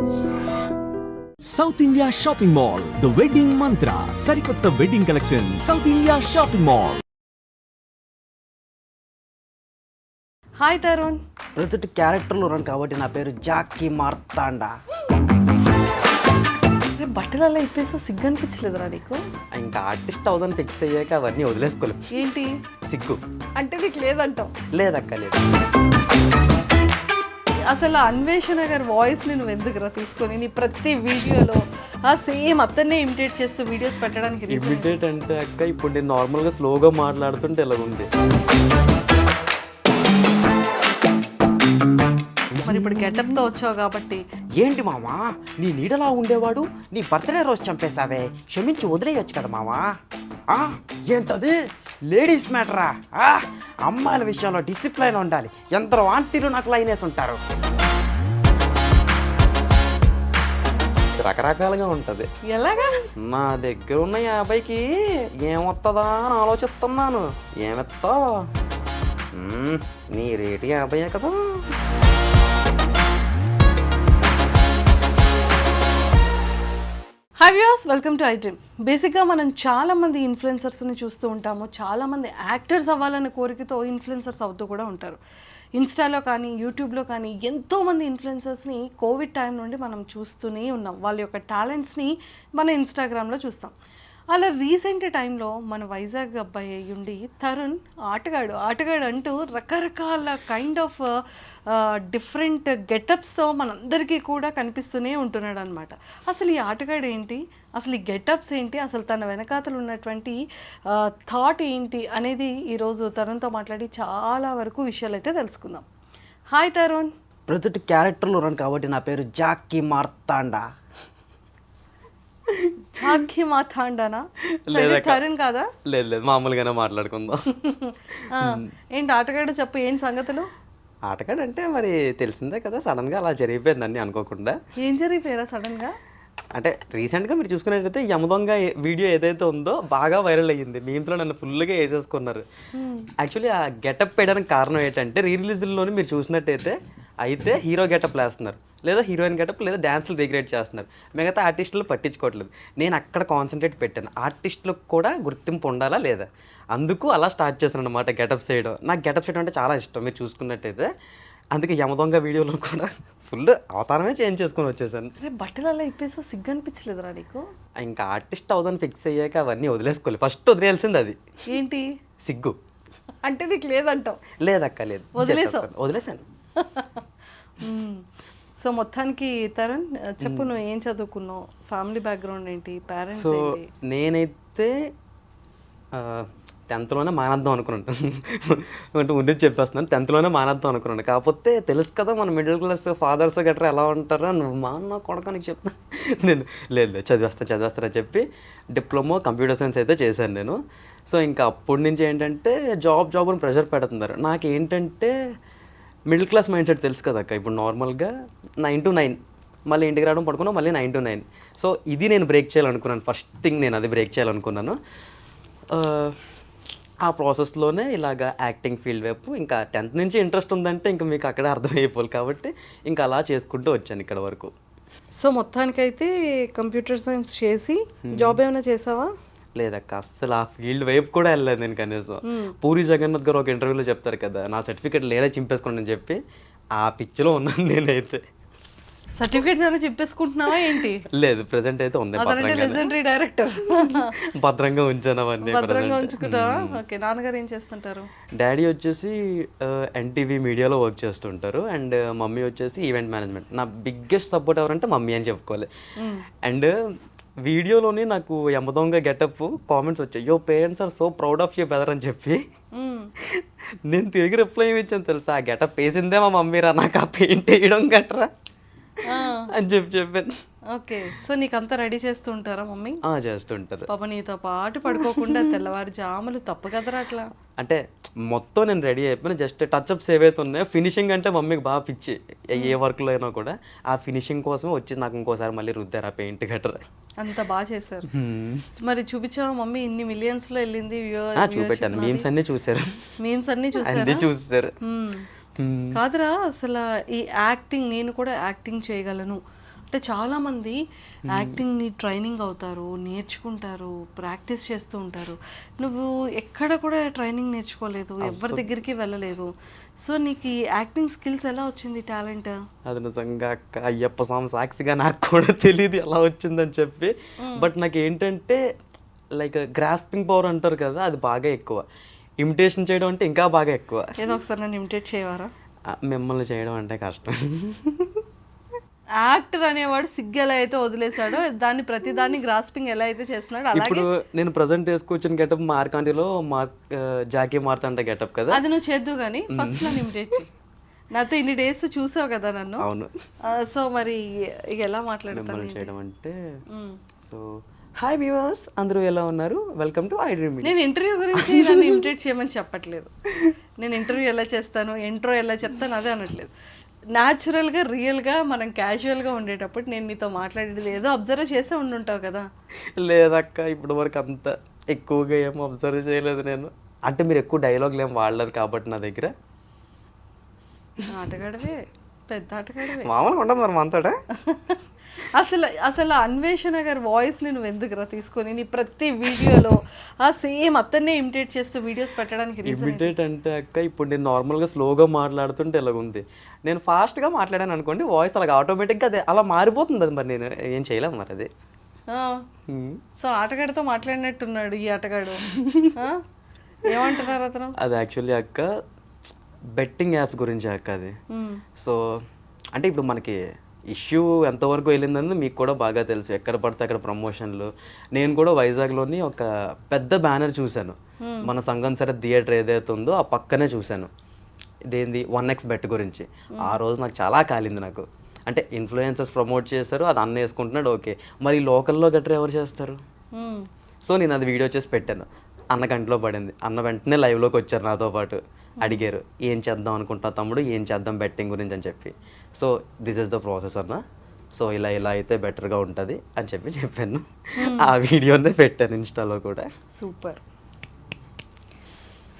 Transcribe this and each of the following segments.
South India shopping mall the wedding Mantra సరికొత్త wedding collection South India shopping mall hi Tarun ప్రతి క్యారెక్టర్లు ఉన్నాను కాబట్టి నా పేరు జాకీ మార్తాండా. రే బట్టలలో ఇప్పేసా సిగ్గు అనిపించలేదురా నీకు? ఇంకా ఆర్టిస్ట్ అవుదని ఫిక్స్ అయ్యాక అవన్నీ వదిలేసుకోలేం. ఏంటి? సిగ్గు. అంటే నీకు లేదంటావు. లేదక్క లేదు. అసలు అన్వేషణ గారి వాయిస్ నేను ఎందుకురా తీసుకొని నీ ప్రతి వీడియోలో? ఆ సేమ్ అతన్నే ఇమిటేట్ చేస్తూ వీడియోస్ పెట్టడానికి? ఇమిడియట్ అంటే అక్క ఇప్పుడు నేను నార్మల్గా స్లోగా మాట్లాడుతుంటే ఇలా ఉంది మరి ఇప్పుడు getup తో వచ్చావు కాబట్టి. ఏంటి మామా? నీ నీడలా ఉండేవాడు? నీ బర్త్డే రోజు చంపేశావే. క్షమించి వదిలేయొచ్చు కదా మామా? ఆ, ఏంటది? లేడీస్ మ్యాటరా ఆ, అమ్మాయిల విషయంలో డిసిప్లైన్ ఉండాలి. ఎందరో ఆంటీలు నాకు లైనేసి ఉంటారు. రకరకాలుగా ఉంటుంది. ఎలాగా? నా దగ్గర ఉన్న యాభైకి ఏమొస్తుందా అని ఆలోచిస్తున్నాను. ఏమెత్తావు? మ్మ్, నీ రేటు యాభై కదా. Hi views welcome to iDream బేసిక్గా మనం చాలామంది ఇన్ఫ్లుయెన్సర్స్ని చూస్తూ ఉంటాము. చాలామంది యాక్టర్స్ అవ్వాలనే కోరికతో ఇన్ఫ్లుయెన్సర్స్ అవుతూ కూడా ఉంటారు. ఇన్స్టాలో కానీ యూట్యూబ్లో కానీ ఎంతోమంది ఇన్ఫ్లుయెన్సర్స్ని కోవిడ్ టైం నుండి మనం చూస్తూనే ఉన్నాం. వాళ్ళ యొక్క టాలెంట్స్ని మన ఇన్స్టాగ్రామ్లో చూస్తాం. అలా రీసెంట్ టైంలో మన వైజాగ్ అబ్బాయి ఉండి తరుణ్ ఆటగాడు ఆటగాడు అంటూ రకరకాల కైండ్ ఆఫ్ డిఫరెంట్ గెటప్స్తో మనందరికీ కూడా కనిపిస్తూనే ఉంటున్నాడు అనమాట అసలు ఈ ఆటగాడు ఏంటి? అసలు ఈ గెటప్స్ ఏంటి? అసలు తన వెనకాతలు ఉన్నటువంటి uh, థాట్ ఏంటి? అనేది ఈరోజు తరుణ్తో మాట్లాడి చాలా వరకు విషయాలు అయితే తెలుసుకుందాం. హాయ్ తరుణ్. ప్రతి క్యారెక్టర్లు ఉన్నాను కాబట్టి నా పేరు జాకీ మార్తాండా. మాథాండానా సరే తరుణ్ కాదా? లేదు లేదు మామూలుగానే మాట్లాడుకుందాం. ఏంటి ఆటగాడు చెప్పు ఏంటి సంగతులు? ఆటగాడు అంటే మరి తెలిసిందే కదా సడన్గా అలా జరిగిపోయింది అన్ని అనుకోకుండా. ఏం జరిగిపోయారా సడన్గా అంటే రీసెంట్గా మీరు చూసుకున్నట్టయితే యమదొంగ వీడియో ఏదైతే ఉందో బాగా వైరల్ అయ్యింది. మీమ్స్లో నన్ను ఫుల్గా వేసేసుకున్నారు. యాక్చువల్లీ ఆ గెటప్ వేయడానికి కారణం ఏంటంటే రీ రిలీజ్లోని మీరు చూసినట్టయితే అయితే హీరో గెటప్ వేస్తున్నారు లేదా హీరోయిన్ గెటప్ లేదా డ్యాన్స్లు రిగ్రేట్ చేస్తున్నారు. మిగతా ఆర్టిస్టులు పట్టించుకోవట్లేదు. నేను అక్కడ కాన్సన్ట్రేట్ పెట్టాను. ఆర్టిస్టులకు కూడా గుర్తింపు ఉండాలా లేదా? అందుకు అలా స్టార్ట్ చేశాను అనమాట గెటప్స్ చేయడం నాకు గెటప్స్ చేయడం అంటే చాలా ఇష్టం. మీరు చూసుకున్నట్టయితే అందుకే యమదొంగ వీడియోలో కూడా ఫుల్ అవతారమే చేంజ్ చేసుకొని వచ్చేసాను. రే బట్టలలో ఇప్పేసా సిగ్గు అనిపించలేదురా నీకు? ఇంకా ఆర్టిస్ట్ అవుదని ఫిక్స్ అయ్యాక అవన్నీ వదిలేసుకోవాలి. ఫస్ట్ వదిలేయాల్సింది అది. ఏంటి? సిగ్గు. అంటే నీకు లేదంటావు? లేదక్క లేదు. వదిలేసావు? వదిలేసాను. సో మొత్తానికి తరుణ్ చెప్పు నువ్వు ఏం చదువుకున్నావు? ఫ్యామిలీ బ్యాక్గ్రౌండ్ ఏంటి? పేరెంట్స్ సో నేనైతే టెన్త్లోనే మానేద్దాం అనుకున్నాను. అంటే ఉండి చెప్పేస్తున్నాను టెన్త్లోనే మానేద్దాం అనుకున్నాను. కాకపోతే తెలుసు కదా మన మిడిల్ క్లాస్ ఫాదర్స్ గట్రా ఎలా ఉంటారో నువ్వు మా అన్న కొడకనికి చెప్తాను నేను లేదు లేదు చదివేస్తాను చదివేస్తానని చెప్పి డిప్లొమా కంప్యూటర్ సైన్స్ అయితే చేశాను నేను. సో ఇంకా అప్పటి నుంచి ఏంటంటే జాబ్ జాబ్ అని ప్రెషర్ పెడుతున్నారు. నాకు ఏంటంటే మిడిల్ క్లాస్ మైండ్ సెట్ తెలుసు కదా అక్క ఇప్పుడు నార్మల్గా నైన్ టు నైన్ మళ్ళీ ఇంటికి రావడం పడుకున్నాం మళ్ళీ నైన్ టు నైన్ సో ఇది నేను బ్రేక్ చేయాలనుకున్నాను. ఫస్ట్ థింగ్ నేను అది బ్రేక్ చేయాలనుకున్నాను. ఆ, ప్రాసెస్లోనే ఇలాగా యాక్టింగ్ ఫీల్డ్ వైపు ఇంకా టెన్త్ నుంచి ఇంట్రెస్ట్ ఉందంటే ఇంకా మీకు అక్కడే అర్థమైపోవాలి కాబట్టి ఇంకా అలా చేసుకుంటూ వచ్చాను ఇక్కడ వరకు. సో మొత్తానికైతే కంప్యూటర్ సైన్స్ చేసి జాబ్ ఏమైనా చేసావా? లేదక్క అస్సలు ఆ ఫీల్డ్ వైపు కూడా వెళ్ళలేదు నేను కనీసం. పూరి జగన్నాథ్ గారు ఒక ఇంటర్వ్యూలో చెప్తారు కదా నా సర్టిఫికేట్ లేదే చింపేసుకోండి అని చెప్పి ఆ పిక్చర్లో ఉన్నాను నేనైతే. సర్టిఫికేట్స్ ఏమైనా చెప్పేసుకుంటున్నావా ఏంటి? లేదు ప్రెసెంట్ అయితే ఉంది అతనంటే లెజెండరీ డైరెక్టర్ భద్రంగా ఉంచాను అవన్నీ భద్రంగా ఉంచుకుంటావా? ఓకే నాన్నగారు ఏం చేస్తుంటారు? డాడీ వచ్చేసి ఎన్టీవీ మీడియాలో వర్క్ చేస్తుంటారు అండ్ మమ్మీ వచ్చేసి ఈవెంట్ మేనేజ్మెంట్ నా బిగ్గెస్ట్ సపోర్ట్ ఎవరంటే మమ్మీ అని చెప్పుకోవాలి. అండ్ వీడియోలోని నాకు యమదొంగ గెటప్ కామెంట్స్ వచ్చాయి. Yo parents are so proud of you brother అని చెప్పి. నేను తిరిగి రిప్లై ఇచ్చాను తెలుసా? ఆ గెటప్ వేసిందే మా మమ్మీ రా నాకు ఆ పెయింట్ వేయడం గట్రా. అని చెప్పి చెప్పాను. ఓకే. సో నీకంతా రెడీ చేస్తూ ఉంటారా మమ్మీ? ఆ, చేస్తుంటారు. పాప నీతో పాటు పడుకోకుండా తెల్లవారు జాములు తప్పు కదరా అట్లా? అంటే మొత్తం నేను రెడీ అయిపోయిన జస్ట్ టచ్అప్స్ ఏవైతే ఉన్నాయో ఫినిషింగ్ అంటే మమ్మీకి బాగా పిచ్చి. ఏ- ఏ వర్క్లో అయినా కూడా ఆ ఫినిషింగ్ కోసం వచ్చి నాకు ఇంకోసారి మళ్ళీ రుద్దారు ఆ పెయింట్ గట్రా అంత బాగా చేశారు. మరి చూపించావా మమ్మీ? ఇన్ని మిలియన్స్లో వెళ్ళింది చూపెట్టాను. మీమ్స్ అన్నీ చూసారు మీమ్స్ అన్ని చూసారా? చూసారు. కాదురా అసలు ఈ యాక్టింగ్ నేను కూడా యాక్టింగ్ చేయగలను. అంటే చాలామంది యాక్టింగ్ని ట్రైనింగ్ అవుతారు నేర్చుకుంటారు ప్రాక్టీస్ చేస్తూ ఉంటారు. నువ్వు ఎక్కడ కూడా ట్రైనింగ్ నేర్చుకోలేదు ఎవరి దగ్గరికి వెళ్ళలేదు. సో నీకు ఈ యాక్టింగ్ స్కిల్స్ ఎలా వచ్చింది టాలెంట్? అది నిజంగా అయ్యప్ప స్వామి సాక్షిగా నాకు కూడా తెలియదు ఎలా వచ్చిందని చెప్పి. బట్ నాకు ఏంటంటే లైక్ గ్రాస్పింగ్ పవర్ అంటారు కదా అది బాగా ఎక్కువ. ఇమిటేషన్ చేయడం అంటే ఇంకా బాగా ఎక్కువ. ఏదో ఒకసారి నన్ను ఇమిటేట్ చేయవారా? మిమ్మల్ని చేయడం అంటే కష్టం. యాక్టర్ అనేవాడు సిగ్గు ఎలా అయితే వదిలేశాడో దాన్ని ప్రతి దాన్ని గ్రాస్పింగ్ ఎలా అయితే చేస్తున్నాడో అలాగే ఇప్పుడు నేను ప్రజెంట్ వేసుకొచ్చిన గెటప్ మార్కాంటిలో మార్ ఆ, జాకీ మార్తాంట గెటప్ కదా. అది నువ్వు చేద్దు కానీ ఫస్ట్ నన్ను ఇమిటేట్ చేయి నాతో ఇన్ని డేస్ చూసావు కదా నన్ను. అవును. సో మరి ఇక ఎలా మాట్లాడతాను చేయడం అంటే. సో హాయ్ వ్యూవర్స్ అందరూ ఎలా ఉన్నారు? వెల్కమ్ టు ఐ డ్రీమ్ నేను ఇంటర్వ్యూ గురించి నన్ను ఇమిటేట్ చేయమని చెప్పట్లేదు. నేను ఇంటర్వ్యూ ఎలా చేస్తాను ఇంట్రో ఎలా చెప్తాను అదే అనట్లేదు. న్యాచురల్గా రియల్గా మనం క్యాజువల్గా ఉండేటప్పుడు నేను నీతో మాట్లాడేది ఏదో అబ్జర్వ్ చేసే ఉండుంటావు కదా. లేదక్క ఇప్పటి వరకు అంత ఎక్కువగా ఏం అబ్జర్వ్ చేయలేదు నేను. అంటే మీరు ఎక్కువ డైలాగులు ఏం వాడలేదు కాబట్టి నా దగ్గర. ఆటగాడవే పెద్ద ఆటగాడవే. మామూలుగా ఉండదు మరి మనతోట. అసలు అసలు అన్వేషణ గారి వాయిస్ని నువ్వు ఎందుకురా తీసుకొని నీ ప్రతి వీడియోలో ఆ సేమ్ అతన్నే ఇమిటేట్ చేస్తూ వీడియోస్ పెట్టడానికి ఇమిటేట్ అంటే అక్క ఇప్పుడు నేను నార్మల్గా స్లోగా మాట్లాడుతుంటే ఇలాగ ఉంది నేను ఫాస్ట్గా మాట్లాడాను అనుకోండి వాయిస్ అలాగ ఆటోమేటిక్గా అదే అలా మారిపోతుంది అది మరి నేను. ఏం చేయలేము మరి అది. సో ఆటగాడితో మాట్లాడినట్టున్నాడు ఈ ఆటగాడు? ఏమంటున్నారు అతను? అది యాక్చువల్లీ అక్క బెట్టింగ్ యాప్స్ గురించి అక్క అది. సో అంటే ఇప్పుడు మనకి ఇష్యూ ఎంతవరకు వెళ్ళిందని మీకు కూడా బాగా తెలుసు. ఎక్కడ పడితే అక్కడ ప్రమోషన్లు. నేను కూడా వైజాగ్లోని ఒక పెద్ద బ్యానర్ చూశాను. మన సంగం సరే థియేటర్ ఏదైతే ఉందో ఆ పక్కనే చూశాను. ఇదేంది? వన్ ఎక్స్ బెట్ గురించి. ఆ రోజు నాకు చాలా కాలింది నాకు. అంటే ఇన్ఫ్లుయెన్సర్స్ ప్రమోట్ చేశారు అది అన్న వేసుకుంటున్నాడు ఓకే. మరి లోకల్లో గట్రా ఎవరు చేస్తారు. సో నేను అది వీడియో చేసి పెట్టాను. అన్న కంట్లో పడింది. అన్న వెంటనే లైవ్లోకి వచ్చారు నాతో పాటు. అడిగారు ఏం చేద్దాం అనుకుంటా తమ్ముడు? ఏం చేద్దాం బెట్టింగ్ గురించి? అని చెప్పి. So this is the process అన్న సో ఇలా ఇలా అయితే బెటర్గా ఉంటుంది అని చెప్పి చెప్పాను. ఆ వీడియోనే పెట్టాను ఇన్స్టాలో కూడా. సూపర్.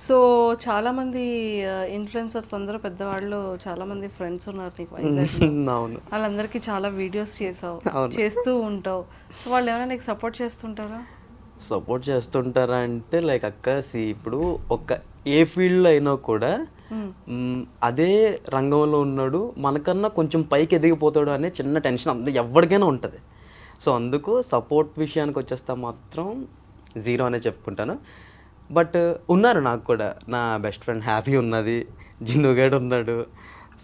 సో చాలా మంది ఇన్ఫ్లుయెన్సర్స్ అందరూ పెద్దవాళ్ళు చాలా మంది ఫ్రెండ్స్ ఉన్నారు నీకు అవును. వాళ్ళందరికీ చాలా వీడియోస్ చేసావు. చేస్తూ ఉంటావు. సో వాళ్ళు ఏమైనా నీకు సపోర్ట్ చేస్తుంటారా? సపోర్ట్ చేస్తుంటారా అంటే లైక్ అక్క సి ఇప్పుడు ఒక ఏ ఫీల్డ్లో అయినా కూడా అదే రంగంలో ఉన్నాడు. మనకన్నా కొంచెం పైకి ఎదిగిపోతాడు అనే చిన్న టెన్షన్ అంత ఎవరికైనా ఉంటుంది. సో అందుకు సపోర్ట్ విషయానికి వచ్చేస్తే మాత్రం జీరో అనే చెప్పుకుంటాను. బట్ ఉన్నారు నాకు కూడా. నా బెస్ట్ ఫ్రెండ్ హ్యాపీ ఉన్నది. జిన్నుగాడు ఉన్నాడు.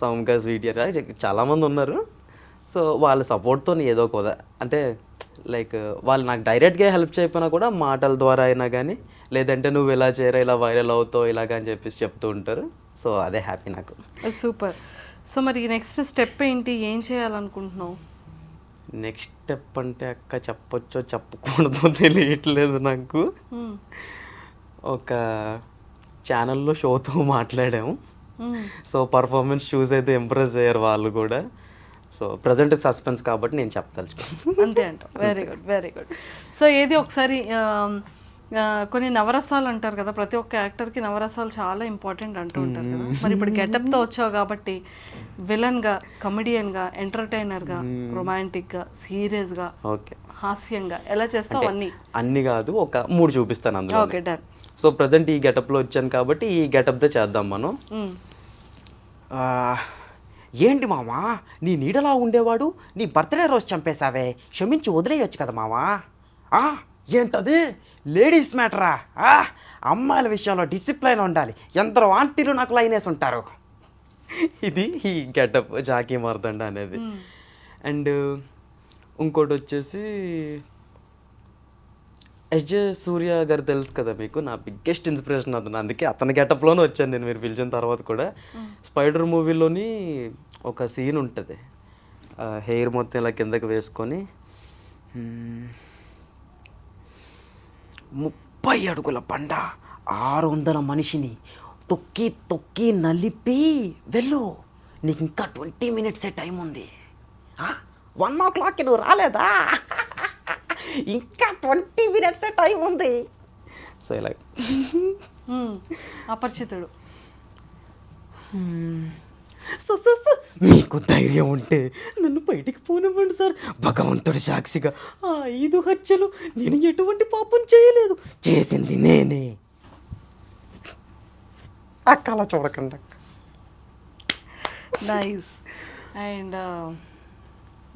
సౌమ్కా స్వీటియర్ చాలామంది ఉన్నారు. సో వాళ్ళ సపోర్ట్తో ఏదో కూడా అంటే లైక్ వాళ్ళు నాకు డైరెక్ట్గా హెల్ప్ చేయకపోయినా కూడా మాటల ద్వారా అయినా కానీ లేదంటే నువ్వు ఇలా చేయరా ఇలా వైరల్ అవుతావు ఇలాగ అని చెప్పేసి చెప్తూ ఉంటారు. సో అదే హ్యాపీ నాకు. సూపర్. సో మరి నెక్స్ట్ స్టెప్ ఏంటి? ఏం చేయాలనుకుంటున్నావు? నెక్స్ట్ స్టెప్ అంటే అక్క చెప్పొచ్చో చెప్పకూడదో తెలియట్లేదు నాకు. ఒక ఛానల్లో షోతో మాట్లాడాము. సో పర్ఫార్మెన్స్ చూస్ అయితే ఇంప్రెస్ అయ్యారు వాళ్ళు కూడా. సో ప్రజెంట్ సస్పెన్స్ కాబట్టి నేను చెప్పదలుచుకున్నాను. అంతే అంట. Very good very good so ఏది ఒకసారి కొన్ని నవరసాలు అంటారు కదా ప్రతి ఒక్క యాక్టర్కి నవరసాలు చాలా ఇంపార్టెంట్ అంటూ ఉంటారు కదా. మరి ఇప్పుడు గెటప్తో వచ్చావు కాబట్టి విలన్గా కమెడియన్గా ఎంటర్టైనర్గా రొమాంటిక్గా సీరియస్గా ఓకే. హాస్యంగా ఎలా చేస్తావు అన్నీ? అన్ని కాదు ఒక మూడు చూపిస్తాను అందులో ఓకే డన్. సో ప్రజెంట్ ఈ గెటప్లో వచ్చాను కాబట్టి ఈ గెటప్తో చేద్దాం మనం. ఏంటి మామా నీ నీడలా ఉండేవాడు నీ బర్త్డే రోజు చంపేశావే. క్షమించి వదిలేయొచ్చు కదా మామా ఆ, ఏంటది? లేడీస్ మ్యాటరా? ఆ, అమ్మాయిల విషయంలో డిసిప్లైన్ ఉండాలి. ఎందరో ఆంటీలు నాకు లైన్ వేసి ఉంటారు. ఇది ఈ గెటప్ జాకీ మార్దండ అనేది. అండ్ ఇంకోటి వచ్చేసి ఎస్జే సూర్య గారు తెలుసు కదా మీకు నా బిగ్గెస్ట్ ఇన్స్పిరేషన్ అతను. అందుకే అతని గెటప్లోనే వచ్చాను నేను మీరు పిలిచిన తర్వాత కూడా. స్పైడర్ మూవీలోని ఒక సీన్ ఉంటుంది. హెయిర్ మొత్తం ఇలా కిందకి వేసుకొని ముప్పై అడుగుల పండ ఆరు వందల మనిషిని తొక్కి తొక్కి నలిపి వెళ్ళు నీకు ఇంకా ట్వంటీ మినిట్సే టైం ఉంది వన్ ఓ క్లాక్కి నువ్వు రాలేదా? ఇంకా ట్వంటీ మినిట్సే టైం ఉంది. సో ఇలా. అపరిచితుడు. మీకు ధైర్యం ఉంటే నన్ను బయటికి పోనివ్వండి సార్. భగవంతుడి సాక్షిగా ఆ ఐదు హత్యలు నేను ఎటువంటి పాపం చేయలేదు. చేసింది నేనే. అక్క అలా చూడకండి. అక్క నైస్ అండ్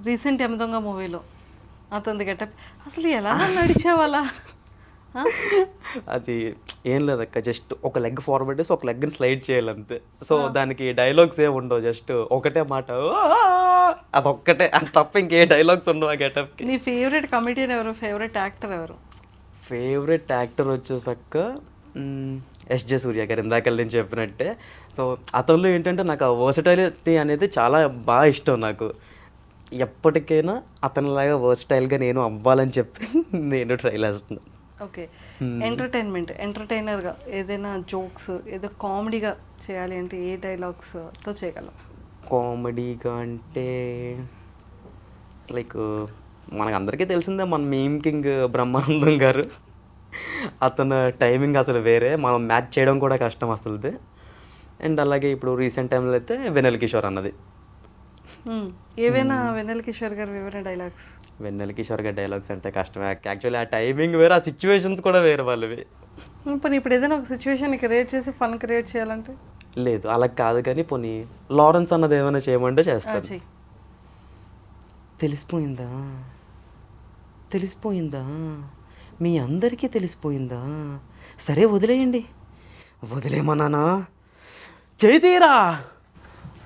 రీసెంట్ ఎమదొంగ మూవీలో. అతనిది గెటప్. అసలు ఎలా నడిచావు అలా? ఆ? అది ఏం లేదక్క జస్ట్ ఒక లెగ్ ఫార్వర్డ్ వేసి ఒక లెగ్ని స్లైడ్ చేయాలంతే. సో దానికి డైలాగ్స్ ఏమి ఉండవు జస్ట్ ఒకటే మాట! అదొక్కటే అది తప్ప ఇంకే డైలాగ్స్ ఉండవు ఆ గెటప్కి. నీ ఫేవరెట్ కమెడియన్ ఎవరు? ఫేవరెట్ యాక్టర్ ఎవరు? ఫేవరెట్ యాక్టర్ వచ్చేసక్క ఎస్ జే సూర్య గారు ఇందాక నేను చెప్పినట్టే. సో అతనిలో ఏంటంటే నాకు ఆ వర్సటైలిటీ అనేది చాలా బాగా ఇష్టం నాకు. ఎప్పటికైనా అతనిలాగా వర్సటైల్గా నేను అవ్వాలని చెప్పి నేను ట్రై చేస్తున్నాను ఓకే. ఎంటర్టైన్మెంట్ ఎంటర్టైనర్గా ఏదైనా జోక్స్ ఏదో కామెడీగా చేయాలి అంటే ఏ డైలాగ్స్తో చేయగలం? కామెడీగా అంటే లైక్ మనకు అందరికీ తెలిసిందే మన మీమ్ కింగ్ బ్రహ్మానందం గారు. అతను టైమింగ్ అసలు వేరే మనం మ్యాచ్ చేయడం కూడా కష్టం అసలుది. అండ్ అలాగే ఇప్పుడు రీసెంట్ టైంలో అయితే వెనెల్ కిషోర్ అన్నది. ఏవైనా వెన్నెల కిషోర్ గారు ఏవైనా డైలాగ్స్ వెన్నెల కిషోర్ గారి డైలాగ్స్ అంటే కష్టమే. యాక్చువల్లీ ఆ టైమింగ్ వేరే ఆ సిచ్యువేషన్స్ కూడా వేరే వాళ్ళవి. ఇప్పుడు ఇప్పుడు ఏదైనా ఒక సిచ్యువేషన్ క్రియేట్ చేసి ఫన్ క్రియేట్ చేయాలంటే? లేదు అలా కాదు కానీ పోనీ లారెన్స్ అన్నది ఏమైనా చేయమంటే చేస్తాను. తెలిసిపోయిందా? తెలిసిపోయిందా? మీ అందరికీ తెలిసిపోయిందా? సరే వదిలేయండి. వదిలేమన్నానా? చేతీరా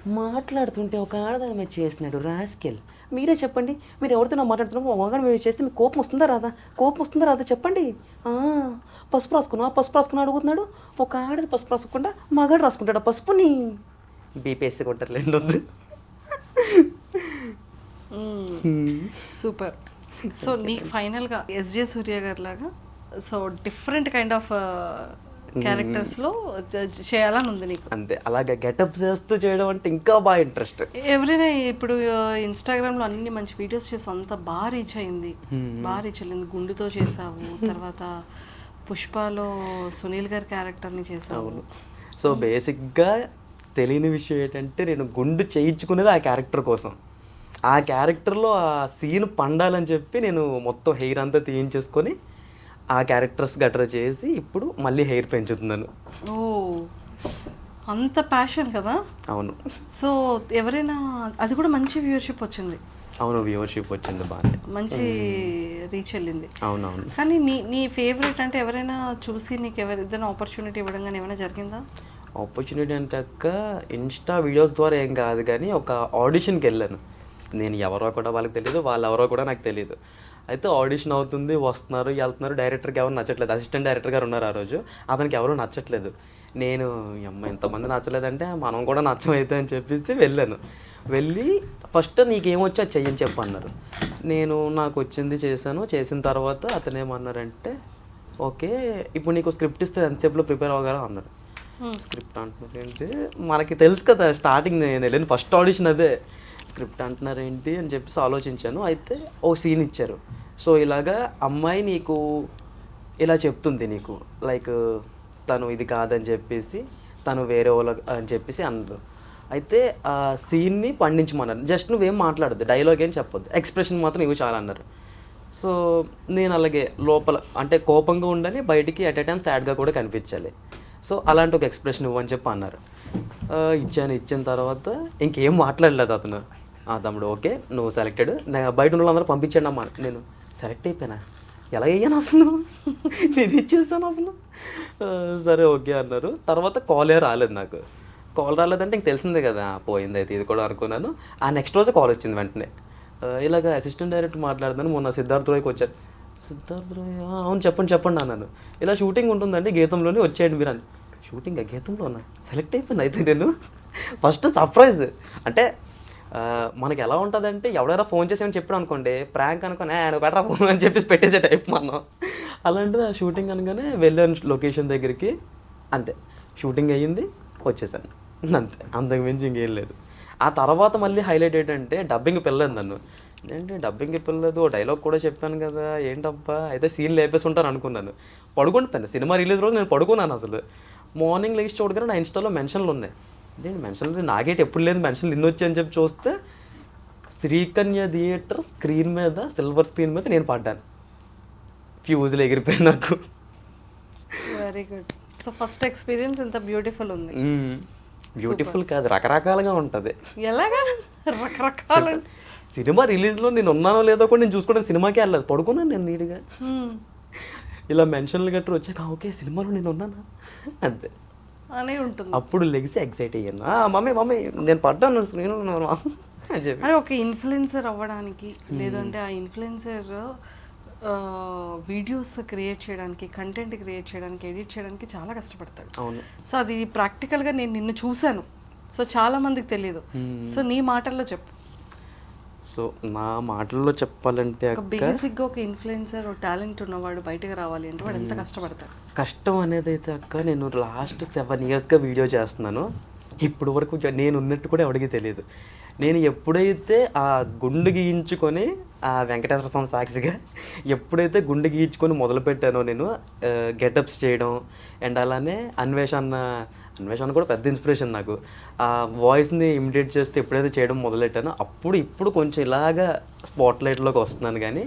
మాట్లాడుతుంటే ఒక ఆడదాని మీద చేసినాడు రాస్కెల్. మీరే చెప్పండి మీరు ఎవరితో నా మాట్లాడుతున్నారో ఒక మగాడు మీద చేస్తే మీకు కోపం వస్తుందా రాదా? కోపం వస్తుందా రాదా చెప్పండి. ఆ, పసుపు రాసుకున్నా పసుపు రాసుకున్నా అడుగుతున్నాడు. ఒక ఆడది పసుపు రాసుకుంటా మగాడు రాసుకుంటాడు ఆ పసుపుని బీపీఎస్సీ కొట్టారులేండి వద్దు. సూపర్. సో నీకు ఫైనల్గా ఎస్జే సూర్య గారి లాగా సో డిఫరెంట్ కైండ్ ఆఫ్ క్యారెక్టర్స్లో చేయాలని ఉంది నీకు. అంతే. అలాగే గెటప్ చేస్తూ చేయడం అంటే ఇంకా బాగా ఇంట్రెస్ట్. ఎవరైనా ఇప్పుడు ఇన్స్టాగ్రామ్లో అన్ని మంచి వీడియోస్ చేసి అంత బాగా రీచ్ అయింది. బాగా రీచ్ అయింది గుండుతో చేసావు. తర్వాత పుష్పలో సునీల్ గారి క్యారెక్టర్ని చేసావు. సో బేసిక్గా తెలియని విషయం ఏంటంటే నేను గుండు చేయించుకునేది ఆ క్యారెక్టర్ కోసం. ఆ క్యారెక్టర్లో ఆ సీన్ పండాలని చెప్పి నేను మొత్తం హెయిర్ అంతా తీయించేసుకొని ఆ క్యారెక్టర్స్ గట్రా చేసి ఇప్పుడు మళ్ళీ హెయిర్ పెంచుతున్నాను. ఓ అంత ప్యాషన్ కదా? అవును. సో ఎవరైనా అది కూడా మంచి వ్యూవర్షిప్ వచ్చింది. అవును వ్యూవర్షిప్ వచ్చింది బాగానే మంచి రీచ్ వెళ్ళింది. అవునవును. కానీ నీ నీ ఫేవరెట్ అంటే ఎవరైనా చూసి నీకు ఎవరు ఏదైనా ఆపర్చునిటీ ఇవ్వడం కానీ ఏమైనా జరిగిందా? ఆపర్చునిటీ అంటే అక్క ఇన్స్టా వీడియోస్ ద్వారా ఏం కాదు కానీ ఒక ఆడిషన్కి వెళ్ళాను. నేను ఎవరో కూడా వాళ్ళకి తెలియదు వాళ్ళు ఎవరో కూడా నాకు తెలియదు అయితే ఆడిషన్ అవుతుంది వస్తున్నారు వెళ్తున్నారు. డైరెక్టర్కి ఎవరు నచ్చట్లేదు. అసిస్టెంట్ డైరెక్టర్ గారు ఉన్నారు ఆ రోజు. అతనికి ఎవరు నచ్చట్లేదు. నేను "ఈ అమ్మ ఎంతమంది నచ్చలేదంటే మనం కూడా నచ్చమైతే అని చెప్పేసి వెళ్ళాను. వెళ్ళి ఫస్ట్ నీకేమొచ్చో అది చెయ్యని చెప్పు అన్నారు నేను నాకు వచ్చింది చేశాను. చేసిన తర్వాత అతను ఏమన్నారంటే ఓకే ఇప్పుడు నీకు స్క్రిప్ట్ ఇస్తే ఎంతసేపులో ప్రిపేర్ అవ్వగలరా అన్నారు స్క్రిప్ట్ అంటున్నారు ఏంటి మనకి తెలుసు కదా స్టార్టింగ్ నేను వెళ్ళిన. ఫస్ట్ ఆడిషన్ అదే. స్క్రిప్ట్ అంటున్నారు ఏంటి అని చెప్పేసి ఆలోచించాను. అయితే ఓ సీన్ ఇచ్చారు. సో ఇలాగా అమ్మాయి నీకు ఇలా చెప్తుంది నీకు. లైక్ తను ఇది కాదని చెప్పేసి తను వేరే వాళ్ళ అని చెప్పేసి అన్నారు. అయితే ఆ సీన్ని పండించమన్నారు. జస్ట్ నువ్వేం మాట్లాడద్దు డైలాగ్ ఏం చెప్పొద్దు. ఎక్స్ప్రెషన్ మాత్రం ఇవి చాలా అన్నారు. సో నేను అలాగే లోపల అంటే కోపంగా ఉండాలి బయటికి అట్ ఎ టైం సాడ్గా కూడా కనిపించాలి. సో అలాంటి ఒక ఎక్స్ప్రెషన్ ఇవ్వని చెప్పి అన్నారు. ఇచ్చాను. ఇచ్చిన తర్వాత ఇంకేం మాట్లాడలేదు అతను. తమ్ముడు ఓకే నువ్వు సెలెక్టెడ్ బయట ఉన్న వాళ్ళందరూ పంపించండి అమ్మా. నేను సెలెక్ట్ అయిపోయినా. ఎలా అయ్యాను అసలు? నేను ఇచ్చేసాను అసలు? సరే ఓకే అన్నారు. తర్వాత కాలే రాలేదు నాకు. కాల్ రాలేదంటే ఇంక తెలిసిందే కదా పోయింది అయితే ఇది కూడా అనుకున్నాను. ఆ నెక్స్ట్ రోజే కాల్ వచ్చింది వెంటనే. ఇలాగ అసిస్టెంట్ డైరెక్టర్ మాట్లాడుతాను మొన్న సిద్ధార్థ్ రోయ్కి వచ్చారు సిద్ధార్థ్ రోయ్? అవును చెప్పండి చెప్పండి అన్నాను. ఇలా షూటింగ్ ఉంటుందండి గీతంలోనే వచ్చేయండి మీరు అని. షూటింగ్ గీతంలో ఉన్నా సెలెక్ట్ అయిపోయింది అయితే నేను? ఫస్ట్ సర్ప్రైజ్ అంటే మనకి ఎలా ఉంటుందంటే ఎవడైనా ఫోన్ చేసి ఏమని చెప్పాడు అనుకోండి ప్రాంక్ అనుకోని ఆయన బెటర్ ఫోన్? అని చెప్పేసి పెట్టేసే టైప్ మనం. అలాంటిది ఆ షూటింగ్ అనగానే వెళ్ళాను లొకేషన్ దగ్గరికి అంతే. షూటింగ్ అయ్యింది వచ్చేసాను. అంతే. అంతకు మించి ఇంకేం లేదు. ఆ తర్వాత మళ్ళీ హైలైట్ ఏంటంటే డబ్బింగ్ పిల్లలేదు నన్ను. ఏంటి డబ్బింగ్ పిల్లలేదు ఓ డైలాగ్ కూడా చెప్పాను కదా ఏంటబ్బా? అయితే సీన్ లేపేసి ఉంటాను అనుకున్నాను. పడుకుంటున్నాను సినిమా రిలీజ్ రోజు నేను పడుకున్నాను అసలు. మార్నింగ్ లేచి చూడగానే నా ఇన్స్టాలో మెన్షన్లు ఉన్నాయి. ఇదేంటి మెన్షన్ నాగేటి ఎప్పుడు లేదు మెన్షన్ నిన్న వచ్చి అని చెప్పి చూస్తే శ్రీకన్య థియేటర్ స్క్రీన్ మీద సిల్వర్ స్క్రీన్ మీద నేను పడ్డాను. ఫ్యూజులు ఎగిరిపోయి నాకు. Very good so first experience ఇంత బ్యూటిఫుల్ ఉంది. బ్యూటిఫుల్ కాదు రకరకాలుగా ఉంటుంది. ఎలాగా? రకరకాల. సినిమా రిలీజ్లో నేను ఉన్నానో లేదో కూడా నేను చూసుకోవడానికి సినిమాకి వెళ్ళలేదు. పడుకున్నాను నేను నీట్గా. ఇలా మెన్షన్లు గట్రా వచ్చాక ఓకే సినిమాలో నేను ఉన్నానా? అంతే. అనే ఉంటుంది. అప్పుడు లెగిసి ఎక్సైట్ అయ్యాను. "ఆ, మమ్మీ మమ్మీ నేను పడ్డాను స్క్రీన్ అని చెప్పి. అరే ఒక ఇన్ఫ్లుయెన్సర్ అవ్వడానికి లేదంటే ఆ ఇన్ఫ్లుయెన్సర్ వీడియోస్ క్రియేట్ చేయడానికి కంటెంట్ క్రియేట్ చేయడానికి ఎడిట్ చేయడానికి చాలా కష్టపడతాడు. అవును. సో అది ప్రాక్టికల్గా నేను నిన్ను చూశాను. సో చాలా మందికి తెలియదు సో నీ మాటల్లో చెప్పు. సో నా మాటల్లో చెప్పాలంటే బేసిక్గా ఒక ఇన్ఫ్లుయెన్సర్ టాలెంట్ ఉన్నవాడు బయటకు రావాలి అంటే వాడు ఎంత కష్టపడతాడు? కష్టం అనేది అయితే అక్క నేను లాస్ట్ సెవెన్ ఇయర్స్గా వీడియో చేస్తున్నాను. ఇప్పుడు వరకు నేను ఉన్నట్టు కూడా ఎవరికి తెలియదు. నేను ఎప్పుడైతే ఆ గుండు గీయించుకొని ఆ వెంకటేశ్వర స్వామి సాక్షిగా ఎప్పుడైతే గుండు గీయించుకొని మొదలు పెట్టానో నేను గెటప్స్ చేయడం అండ్ అలానే అన్వేషణ అన్వేషణ కూడా పెద్ద ఇన్స్పిరేషన్ నాకు. ఆ వాయిస్ని ఇమిటేట్ చేస్తే ఎప్పుడైతే చేయడం మొదలెట్టానో అప్పుడు ఇప్పుడు కొంచెం ఇలాగా స్పాట్ లైట్లోకి వస్తున్నాను కానీ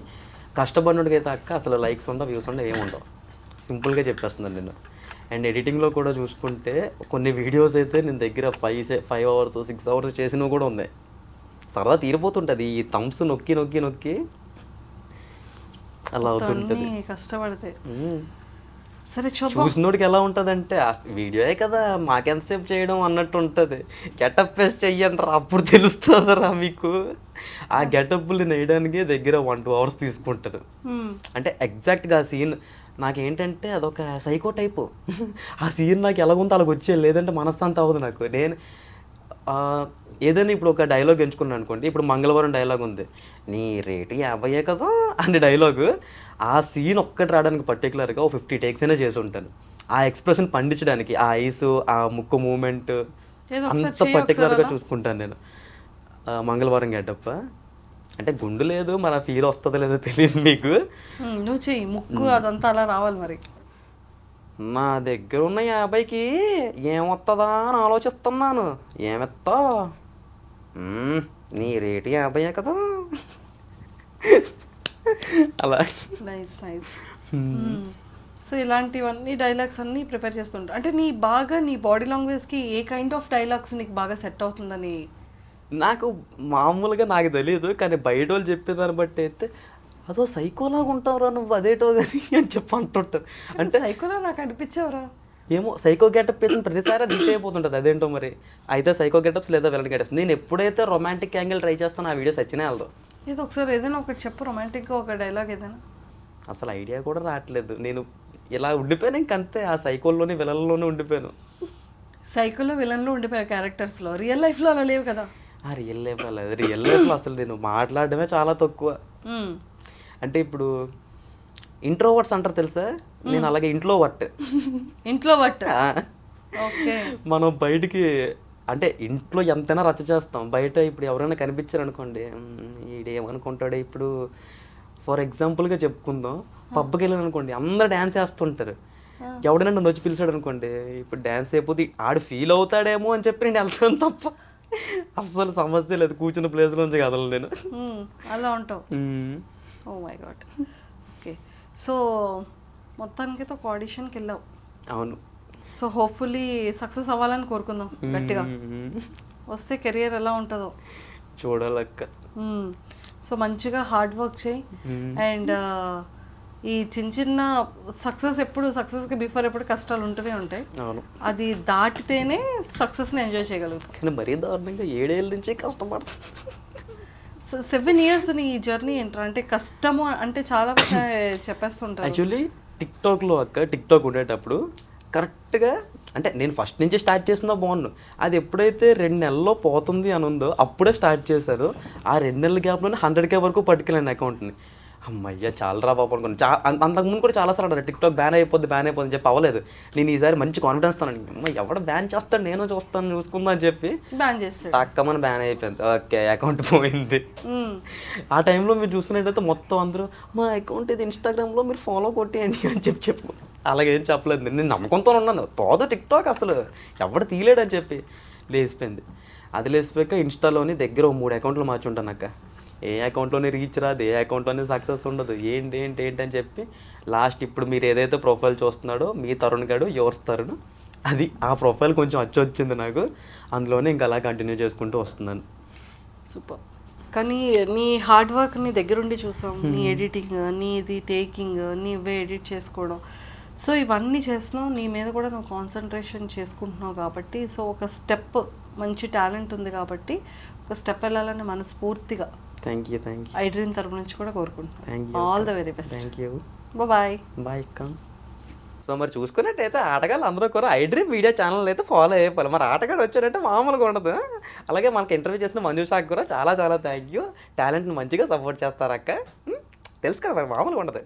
కష్టపడినోడికైతే అక్క అసలు లైక్స్ ఉండవు వ్యూస్ ఉండవు ఏముండవు సింపుల్గా చెప్పేస్తున్నాను నేను. అండ్ ఎడిటింగ్లో కూడా చూసుకుంటే కొన్ని వీడియోస్ అయితే నేను దగ్గర five five hours six hours చేసినవి కూడా ఉన్నాయి. సరదా తీరిపోతుంటుంది. ఈ థమ్స్ నొక్కి నొక్కి నొక్కి అలా అవుతుంటుంది. కష్టపడితే. సరే చూసినోడికి ఎలా ఉంటుందంటే ఆ వీడియోయే కదా మాకెంతసేపు చేయడం అన్నట్టు ఉంటుంది గెటప్ వేసి చెయ్యండి రా అప్పుడు తెలుస్తుందిరా మీకు. ఆ గెటప్లు నేయడానికి దగ్గర వన్ టూ అవర్స్ తీసుకుంటారు Hmm. అంటే ఎగ్జాక్ట్గా ఆ సీన్ నాకేంటంటే అదొక సైకో టైపు ఆ సీన్ నాకు ఎలాగుందో అలాగ వచ్చే లేదంటే మనశ్శాంతి అవ్వదు నాకు. నేను ఏదైనా ఇప్పుడు ఒక డైలాగ్ ఎంచుకున్నాను అనుకోండి ఇప్పుడు మంగళవారం డైలాగ్ ఉంది. నీ రేటు యాభైయే కదా అనే డైలాగు ఆ సీన్ ఒక్కటి రావడానికి పర్టికులర్గా ఒక ఫిఫ్టీ టేక్స్ అయినా చేసి ఉంటాను. ఆ ఎక్స్ప్రెషన్ పండించడానికి ఆ ఐస్ ఆ ముక్కు మూమెంట్ అంత పర్టికులర్గా చూసుకుంటాను నేను. మంగళవారం గడ్డప్ప అంటే గుండు లేదు మన ఫీల్ వస్తుందో లేదో తెలియదు మీకు. నువ్వు చెయ్యి ముక్కు అదంతా అలా రావాలి మరి. నా దగ్గర ఉన్న యాభైకి ఏమొస్తుందా అని ఆలోచిస్తున్నాను. ఏమెత్తా? నీ రేటు యాభైయే కదా. అలా. Nice nice so. ఇలాంటివన్నీ డైలాగ్స్ అన్నీ ప్రిపేర్ చేస్తుంటా అంటే నీ బాగా నీ బాడీ లాంగ్వేజ్కి ఏ కైండ్ ఆఫ్ డైలాగ్స్ నీకు బాగా సెట్ అవుతుందని? నాకు మామూలుగా నాకు తెలియదు కానీ బయట వాళ్ళు చెప్పేదాన్ని బట్టి అయితే అదో సైకోలాగా ఉంటావురా నువ్వు అదేటో కానీ అని చెప్పి అంటుంటారు. అంటే సైకోలో నాకు అనిపించావురా. ఏమో సైకో గెటప్ వేసిన ప్రతిసారి అది అయిపోతుంటుంది అదేంటో మరి. అయితే సైకో గెటప్స్ లేదా విలన్ గెటప్స్ నేను ఎప్పుడైతే రొమాంటిక్ యాంగిల్ ట్రై చేస్తానో ఆ వీడియోస్ వచ్చినే వెళ్దాం ఏదో ఒకసారి ఏదైనా ఒకటి చెప్పు రొమాంటిక్గా ఒక డైలాగ్ ఏదైనా. అసలు ఐడియా కూడా రావట్లేదు. నేను ఇలా ఉండిపోయాను ఇంకంతే ఆ సైకోల్లోనే విలన్లోనే ఉండిపోయాను. సైకోలో విలన్లో ఉండిపోయావు క్యారెక్టర్స్లో రియల్ లైఫ్లో అలా లేవు కదా. ఆ రియల్ లైఫ్లో లేదు. రియల్ లైఫ్లో అసలు నేను మాట్లాడడమే చాలా తక్కువ. అంటే ఇప్పుడు ఇంట్రోవర్ట్స్ అంటారు తెలుసా? నేను అలాగే ఇంట్లో వర్ట్ ఇంట్లో ఓకే మనం బయటికి అంటే ఇంట్లో ఎంతైనా రచ్చ చేస్తాం. బయట ఇప్పుడు ఎవరైనా కనిపించారు అనుకోండి ఈడేమనుకుంటాడు ఇప్పుడు. ఫర్ ఎగ్జాంపుల్గా చెప్పుకుందాం. పబ్కి వెళ్ళాను అనుకోండి అందరు డ్యాన్స్ వేస్తుంటారు ఎవడైనా నన్ను వచ్చి పిలిచాడు అనుకోండి ఇప్పుడు డ్యాన్స్ అయిపోతే ఆడు ఫీల్ అవుతాడేమో అని చెప్పి నేను వెళ్తాను తప్ప. అస్సలు సమస్య లేదు. కూర్చున్న ప్లేస్ నుంచి కదలను నేను. అలా ఉంటావు. Oh my god okay so మొత్తానికి ఒక ఆడిషన్కి వెళ్ళావు. అవును. సో హోప్ఫుల్లీ సక్సెస్ అవ్వాలని కోరుకుందాం గట్టిగా. వస్తే కెరియర్ ఎలా ఉంటుందో. చూడాలక్క. సో మంచిగా హార్డ్ వర్క్ చేయి. అండ్ ఈ చిన్న చిన్న సక్సెస్ ఎప్పుడు సక్సెస్కి బిఫోర్ ఎప్పుడు కష్టాలు ఉంటూనే ఉంటాయి. అది దాటితేనే సక్సెస్ని ఎంజాయ్ చేయగలుగుతాం. కానీ మరీ దారుణంగా ఏడేళ్ళ నుంచి కష్టపడతాను సో సెవెన్ ఇయర్స్ నీ జర్నీ ఏంట్రా? అంటే కష్టము అంటే చాలా చెప్పేస్తుంటారు. యాక్చువల్లీ టిక్టాక్లో అక్క టిక్టాక్ ఉండేటప్పుడు కరెక్ట్గా అంటే నేను ఫస్ట్ నుంచి స్టార్ట్ చేసినా బాగున్నాను అది ఎప్పుడైతే రెండు నెలల్లో పోతుంది అని ఉందో అప్పుడే స్టార్ట్ చేశారు. ఆ రెండు నెలల గ్యాప్లోనే హండ్రెడ్ కే వరకు పట్టుకెళ్ళండి అకౌంట్ని అమ్మయ్య చాలా రా బాబు అనుకున్నాను చా అంతకుముందు కూడా చాలా సార్లు అన్నారు టిక్టాక్ బ్యాన్ అయిపోద్ది బ్యాన్ అయిపోద్ది అని చెప్పి అవ్వలేదు. నేను ఈసారి మంచి కాన్ఫిడెన్స్ తాను అమ్మ ఎవడ బ్యాన్ చేస్తాడు? నేను చూస్తాను చూసుకుందా అని చెప్పి బ్యాన్ చేస్తాడు. టక్కమని బ్యాన్ అయిపోయింది. ఓకే అకౌంట్ పోయింది. ఆ టైంలో మీరు చూసుకున్నట్టయితే మొత్తం అందరూ మా అకౌంట్ ఇది ఇన్స్టాగ్రామ్లో మీరు ఫాలో కొట్టేయండి అని చెప్పి చెప్పు అలాగేం చెప్పలేదు. నేను నమ్మకంతో ఉన్నాను. పోదు టిక్ టాక్ అసలు. ఎవడు తీయలేడని చెప్పి లేచిపోయింది. అది లేచిపోయాక ఇన్స్టాలోని దగ్గర ఓ మూడు అకౌంట్లు మార్చుంటాను అక్క. ఏ అకౌంట్లోనే రీచ్ రాదు ఏ అకౌంట్లోనే సక్సెస్ ఉండదు. ఏంటి ఏంటి ఏంటి అని చెప్పి లాస్ట్ ఇప్పుడు మీరు ఏదైతే ప్రొఫైల్ చూస్తున్నాడో మీ తరుణ్ గడు యువర్స్ తరుణ్ అది ఆ ప్రొఫైల్ కొంచెం వచ్చి వచ్చింది నాకు. అందులోనే ఇంకా అలా కంటిన్యూ చేసుకుంటూ వస్తున్నాను. సూపర్. కానీ నీ హార్డ్ వర్క్ నీ దగ్గరుండి చూసాం. నీ ఎడిటింగ్ నీది టేకింగ్ నీవే ఎడిట్ చేసుకోవడం. సో ఇవన్నీ చేస్తున్నావు నీ మీద కూడా నువ్వు కాన్సన్ట్రేషన్ చేసుకుంటున్నావు కాబట్టి సో ఒక స్టెప్ మంచి టాలెంట్ ఉంది కాబట్టి ఒక స్టెప్ వెళ్ళాలని మనస్ఫూర్తిగా thank you thank you iDream తరపు నుంచి కూడా కోరుకుంటున్నాను. All the very best thank you bye bye అక్క. సో మరి చూసుకున్నట్టయితే ఆటగాళ్ళు అందరూ కూడా ఐ డ్రీమ్ మీడియా ఛానల్ అయితే ఫాలో అయిపోవాలి. మరి ఆటగాడు వచ్చాడంటే మామూలుగా ఉండదు. అలాగే మనకి ఇంటర్వ్యూ చేసిన మంజుషాకి కూడా చాలా చాలా థ్యాంక్ యూ టాలెంట్ని మంచిగా సపోర్ట్ చేస్తారు అక్క తెలుసు కదా మరి మామూలుగా ఉండదు.